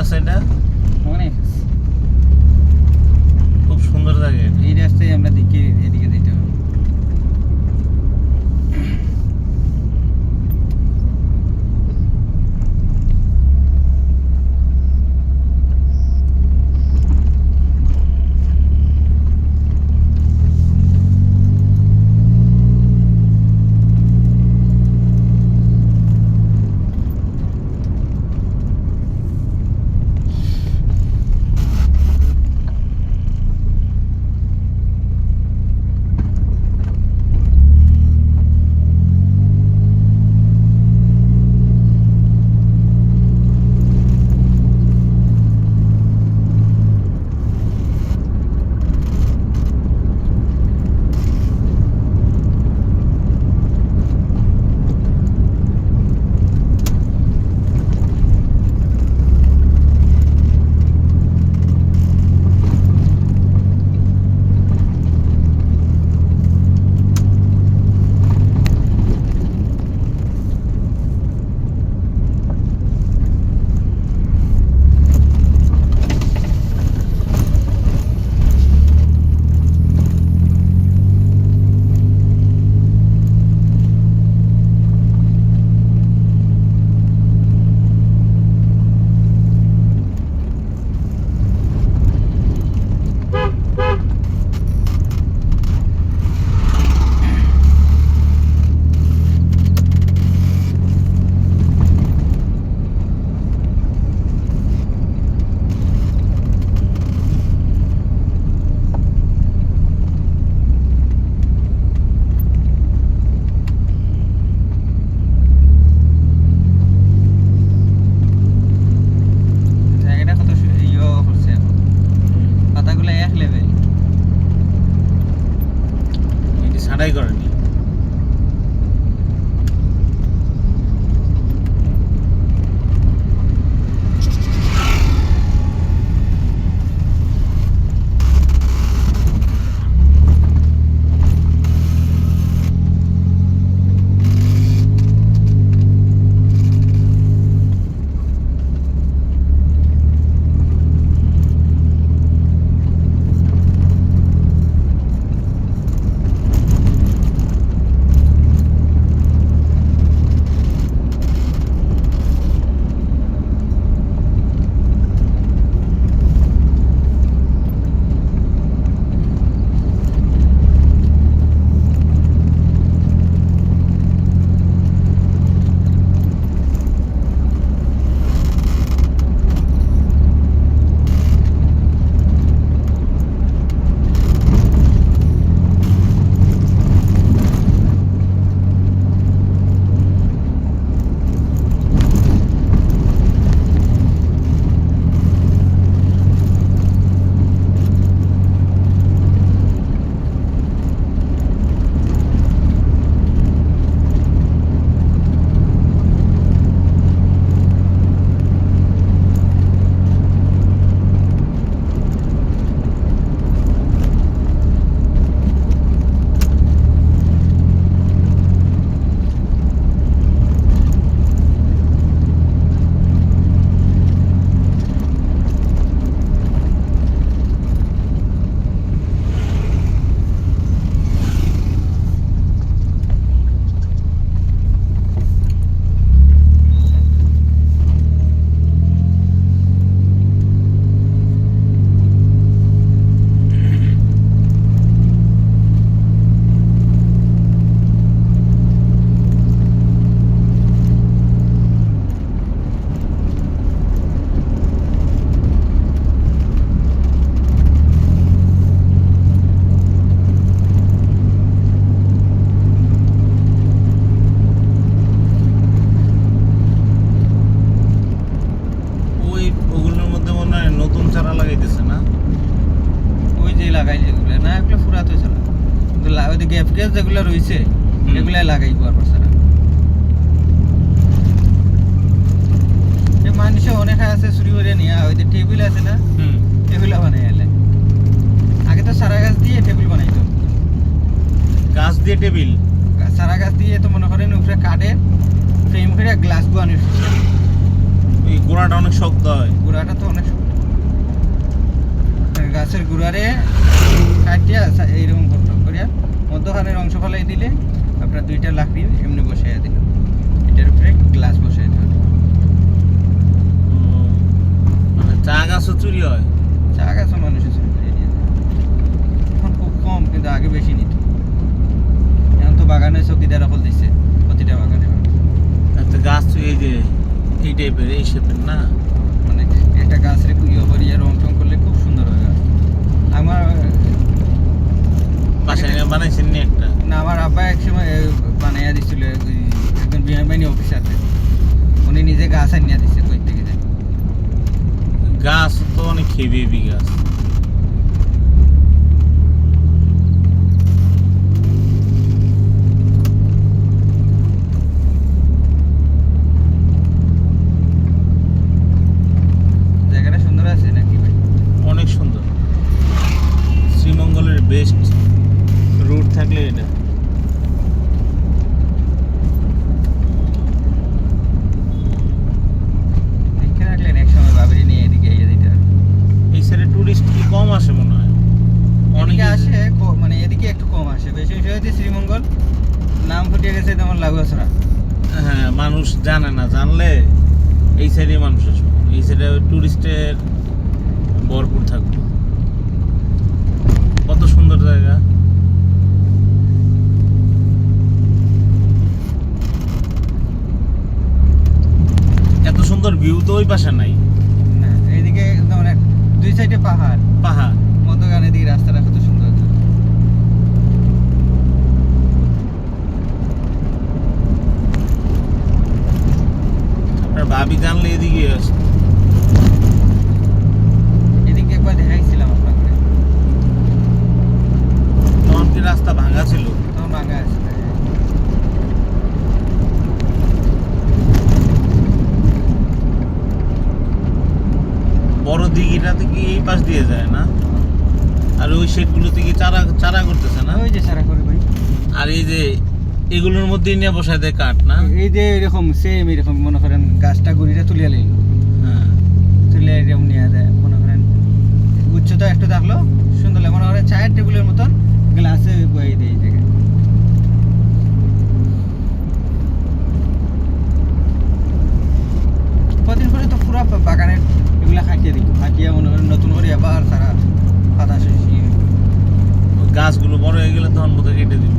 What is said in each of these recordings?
আছে এটা? অনেক খুব সুন্দর জায়গা এই রাস্তায় আমরা দেখি ওই যে টেবিল আছে না হুম। টেবিল বানাই এলে আগে তো সারা গাছ দিয়ে টেবিল বানাইতো। গাছ দিয়ে টেবিল সারা গাছ দিয়ে তো মনে করেন উপরে কাঠের ফ্রেম করে গ্লাস বানিয়ে ওই গোড়াটা অনেক শক্ত হয়। গুড়াটা তো অনেক শক্ত। গাছের গুড়ারে কাটিয়া এইরকম করতো করিয়া মধ্যখানের অংশ ফেলাই দিলে আপনার দুইটা লাকড়ি এমনি বসাইয়া দিল এটার উপরে গ্লাস বসাই দিল ও, মানে চা গাছও চুরি হয়। চা গাছও মানুষের চুরি করে নিয়ে এখন খুব কম কিন্তু আগে বেশি নিত। এখন তো বাগানে চকিদার দিচ্ছে প্রতিটা বাগানে। গাছ যে এই টাইপের এই শেপের না? মানে একটা গাছের ইয়ে করিয়া রং টং করলে খুব সুন্দর হয় গাছ। আমার বাসায় বানাইছেন নি একটা? না আমার আব্বা এক সময় বানাইয়া দিছিল একজন বিমানবাহিনী অফিসারকে উনি নিজে গাছ আনিয়া জানি গাছ তো অনেক হেভি গাছ জায়গাটা সুন্দর আছে নাকি ভাই অনেক সুন্দর শ্রীমঙ্গলের বেস্ট রুট থাকলে এটা দেখে রাখলেন এক সময় বাবরি নিয়ে এদিকে ইয়ে দিতে হবে এই সাইডে টুরিস্ট কি কম আসে মনে হয় এদিকে অনেকে আসে ক- মানে এদিকে একটু কম আসে হয়েছে শ্রীমঙ্গল নাম ফুটিয়ে গেছে তেমন লাগুয়াছড়া। হ্যাঁ মানুষ জানে না জানলে এই সাইডে মানুষ আসবে। এই সাইডে টুরিস্টের ভরপুর থাকবে। কত সুন্দর জায়গা। এত সুন্দর ভিউ তো ওই পাশে নাই। এইদিকে দুই সাইডে পাহাড়। পাহাড়। মধ্যখানে দিকে রাস্তাটা কত সুন্দর আপনার ভাবি জানলে এদিকে আসতো। এদিকে একবার দেখাইছিলাম আপনাকে। তখন কি রাস্তা ভাঙা ছিল? তখন ভাঙা আছে বড় দিঘিটাতে কি এই পাশ দিয়ে যায় না? আর ওই শেডগুলোতে কি চারা চারা করতেছে না? ওই যে সারা করে ভাই। আর এই যে এগুলোর মধ্যেই নিয়ে বসায় দেয় কাঠ না? এই যে এরকম সেম এরকম মনে করেন গাছটা গুড়িটা তুলিয়া লইল। হ্যাঁ। তুলে এরকম নিয়ে দেয় মনে করেন। উচ্চতা একটু থাকল সুন্দর লাগে মনে করেন চায়ের টেবিলের মতন গ্লাসে বই দেয় জায়গায়। কদিন পরে তো পুরো বাগানের এগুলা খাটিয়ে দিই খাটিয়ে মনে করেন নতুন করে আবার সারা পাতা শেষি গাছগুলো বড় হয়ে গেলে তখন বোধহয় কেটে দিবে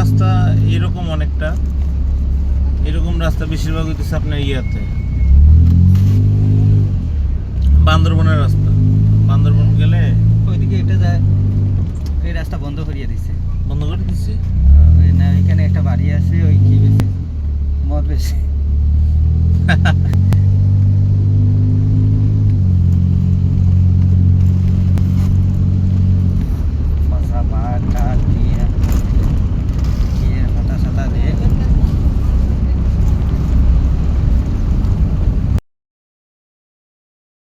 রাস্তা এরকম অনেকটা। এরকম রাস্তা বেশিরভাগ হইতেছে আপনার ইয়াতে। বান্দরবনের রাস্তা। বান্দরবন গেলে ওইদিকে এটা যায় এই রাস্তা বন্ধ করিয়ে দিছে। বন্ধ করে এই না এখানে একটা বাড়ি আছে ওই কি বেশি? মদ বেশি।